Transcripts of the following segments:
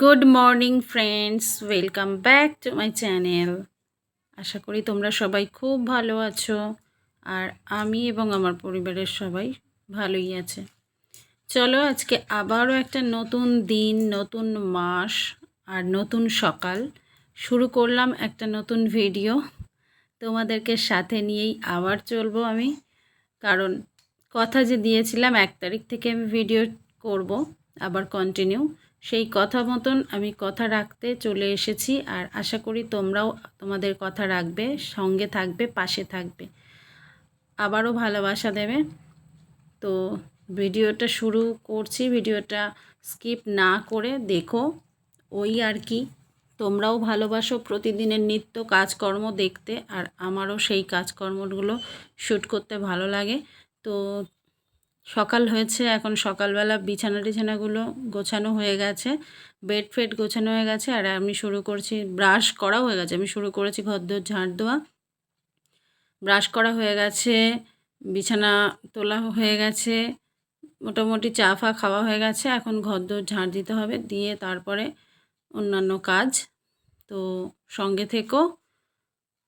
Good morning friends welcome back to my channel আশা করি তোমরা সবাই খুব ভালো আছো, আর আমি এবং আমার পরিবারের সবাই ভালোই আছে। চলো আজকে আবারও একটা নতুন দিন, নতুন মাস, আর নতুন সকাল শুরু করলাম একটা নতুন ভিডিও। তোমাদেরকে সাথে নিয়েই আবার চলবো আমি, কারণ কথা যে দিয়েছিলাম, এক তারিখ থেকে আমি ভিডিও করব, আবার কন্টিনিউ সেই কথা মতন আমি কথা রাখতে চলে এসেছি আর আশা করি তোমরাও তোমাদের কথা রাখবে, সঙ্গে থাকবে, পাশে থাকবে। আবারও ভালোবাসা দেবে। তো ভিডিওটা শুরু করছি, ভিডিওটা স্কিপ না করে দেখো। ওই আর কি। তোমরাও ভালোবাসো প্রতিদিনের নিত্য কাজকর্ম দেখতে আর আমারও সেই কাজকর্মগুলো শ্যুট করতে ভালো লাগে। তো সকাল হয়েছে, এখন সকালবেলা বিছানা টিছানাগুলো গোছানো হয়ে গেছে, বেড ফেড গোছানো হয়ে গেছে, আর আমি শুরু করছি, ব্রাশ করাও হয়ে গেছে, আমি শুরু করেছি ঘর ঘরদোর ঝাড় দেওয়া। ব্রাশ করা হয়ে গেছে, বিছানা তোলা হয়ে গেছে, মোটামুটি চা ফা খাওয়া হয়ে গেছে, এখন ঘর ঘরদোর ঝাঁট দিতে হবে, দিয়ে তারপরে অন্যান্য কাজ। তো সঙ্গে থেকো,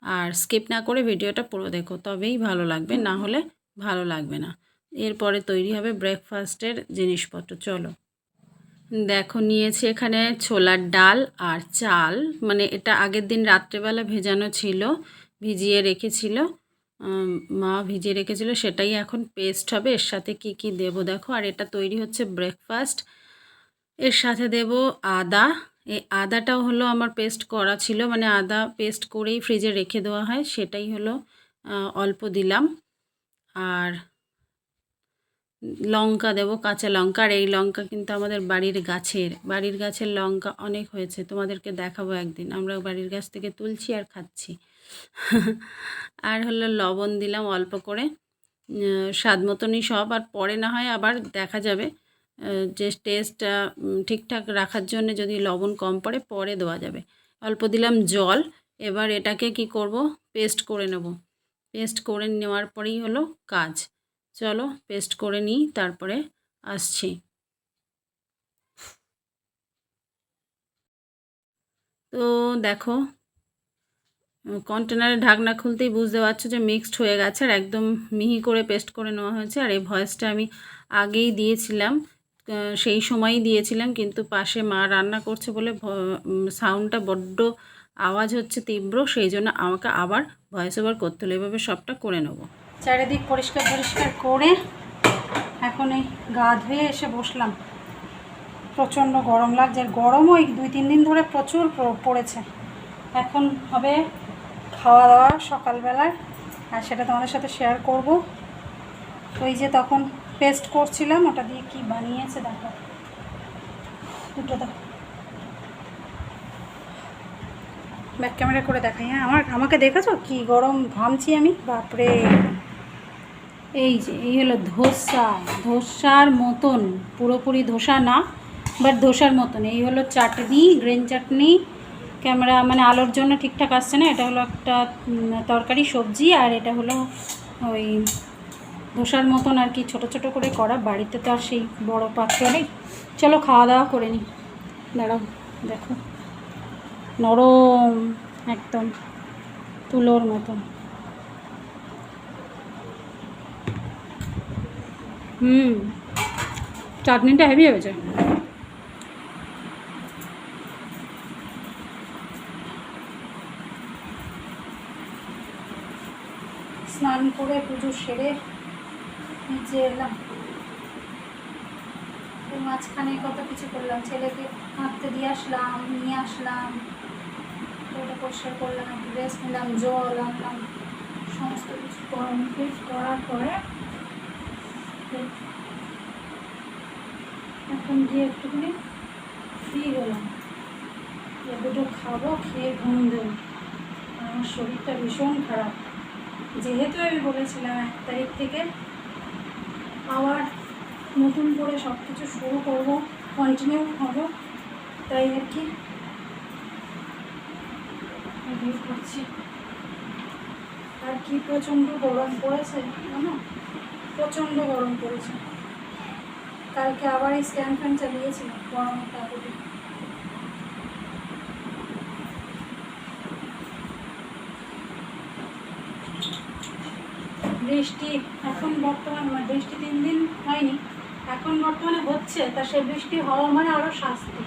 আর স্কিপ না করে ভিডিওটা পুরো দেখো, তবেই ভালো লাগবে, না হলে ভালো লাগবে না। এরপরে তৈরি হবে ব্রেকফাস্টের জিনিসপত্র, চলো। দেখো, নিয়েছি এখানে ছোলার ডাল আর চাল। মানে এটা আগের দিন রাত্রেবেলা ভেজানো ছিল, ভিজিয়ে রেখেছিল। মা ভিজিয়ে রেখেছিল, সেটাই এখন পেস্ট হবে। এর সাথে কি কি দেব দেখো? আর এটা তৈরি হচ্ছে ব্রেকফাস্ট এর সাথে দেব আদা। এই আদাটাও হলো আমার পেস্ট করা ছিল মানে আদা পেস্ট করেই ফ্রিজে রেখে দেওয়া হয়। সেটাই হলো অল্প দিলাম। আর লঙ্কা দেবো, কাঁচা লঙ্কা। আর এই লঙ্কা কিন্তু আমাদের বাড়ির গাছের বাড়ির গাছের লঙ্কা অনেক হয়েছে। তোমাদেরকে দেখাবো একদিন। আমরা বাড়ির গাছ থেকে তুলছি আর খাচ্ছি। আর হলো লবণ দিলাম অল্প করে। স্বাদ মতনই সব। আর পরে না হয় আবার দেখা যাবে। যে টেস্টটা ঠিকঠাক রাখার জন্য যদি লবণ কম পড়ে, পরে দেওয়া যাবে। অল্প দিলাম জল। এবার এটাকে কি করব? পেস্ট করে নেব। পেস্ট করে নেওয়ার পরেই হলো কাজ। চলো পেস্ট করে নিই, তারপরে আসছি। তো দেখো কন্টেনারের ঢাকনা খুলতেই বুঝতে পারছ যে মিক্সড হয়ে গেছে আর একদম মিহি করে পেস্ট করে নেওয়া হয়েছে। আর এই ভয়েসটা আমি আগেই দিয়েছিলাম সেই সময়ই দিয়েছিলাম, কিন্তু পাশে মা রান্না করছে বলে সাউন্ডটা বড্ড আওয়াজ হচ্ছে তীব্র, সেই জন্য আমাকে আবার ভয়েস ওভার করতে হলো। এভাবে সবটা করে নেব। চারিদিক পরিষ্কার পরিষ্কার করে এখন এই গা ধুয়ে এসে বসলাম। প্রচণ্ড গরম লাগছে গরমও এই দুই তিন দিন ধরে প্রচুর পড়েছে। এখন হবে খাওয়া দাওয়া সকালবেলায় আর সেটা তোমাদের সাথে শেয়ার করব। ওই যে তখন পেস্ট করছিলাম, ওটা দিয়ে কি বানিয়েছে দেখো। দুটো দেখো ব্যাক ক্যামেরা করে দেখাই হ্যাঁ আমার, আমাকে দেখেছ? কি গরম ঘামছি আমি? বাপরে! এই যে, এই হলো ধোসা। ধোসার মতন, পুরোপুরি ধোসা না বাট ধোসার মতন। এই হলো চাটনি গ্রিন চাটনি। ক্যামেরা মানে আলোর জন্য ঠিকঠাক আসছে না, এটা হলো একটা তরকারি, সবজি, আর এটা হলো ওই ধোসার মতন আর কি, ছোট ছোট করে করা। বাড়িতে তো আর সেই বড় পাত্র নেই। চলো খাওয়া দাওয়া করে নিই দাঁড়াও, দেখো। নরম, একদম। তুলোর মতন। হুম। চাটনিটা হেভি হয়েছে। স্নান করে পুজো সেরে নিচে এলাম। মাঝখানে কত কিছু করলাম। ছেলেকে হাঁটতে দিয়ে আসলাম, নিয়ে আসলাম। পরিষ্কার করলাম, একটু রেস্ট নিলাম, জল আনলাম, সমস্ত কিছু করার পরে এখন গিয়ে একটুখানি ফ্রি হলাম দুটো খাব, খেয়ে ঘুম দেবো আমার শরীরটা ভীষণ খারাপ। যেহেতু আমি বলেছিলাম এক তারিখ থেকে আবার নতুন করে সব কিছু শুরু করব কন্টিনিউ হব তাই আর কি। করছি। আর কি প্রচণ্ড গরম পড়েছে, জানো? প্রচণ্ড গরম পড়েছে। কালকে আবার এই স্ট্যান্ড ফ্যান চালিয়েছিলাম গরমের তাপরে বৃষ্টি এখন বর্তমান মানে বৃষ্টি তিন দিন হয়নি, এখন বর্তমানে হচ্ছে, তা সে বৃষ্টি হওয়া মানে আরও শাস্তি।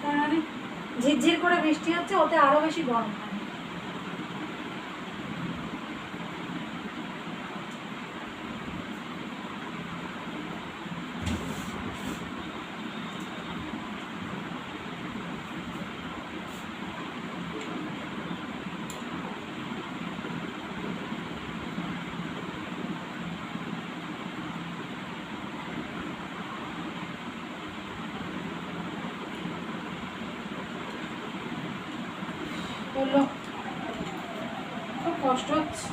তার মানে ঝিরঝির করে বৃষ্টি হচ্ছে, ওতে আরও বেশি গরম হয় বলল খুব কষ্ট হচ্ছে।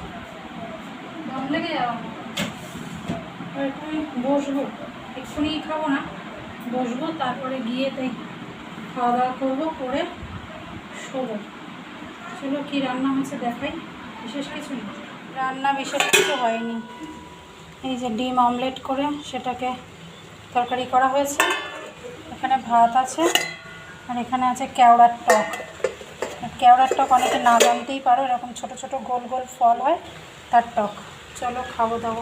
দম লেগে যাওয়া। এক্ষুনি বসবো। এক্ষুনি খাব না। বসবো, তারপরে গিয়ে তাই খাওয়া দাওয়া করব, করে শোবো। চলো কী রান্না হয়েছে দেখাই। বিশেষ কিছু নেই। রান্না বিশেষ কিছু হয়নি। এই যে ডিম অমলেট করে সেটাকে তরকারি করা হয়েছে। এখানে ভাত আছে। আর এখানে আছে কেওড়ার টক। কেওড়ার টক অনেকে না জানতেই পারো, এরকম ছোট ছোট গোল গোল ফল হয়, তার টক। চলো খাব দাবো।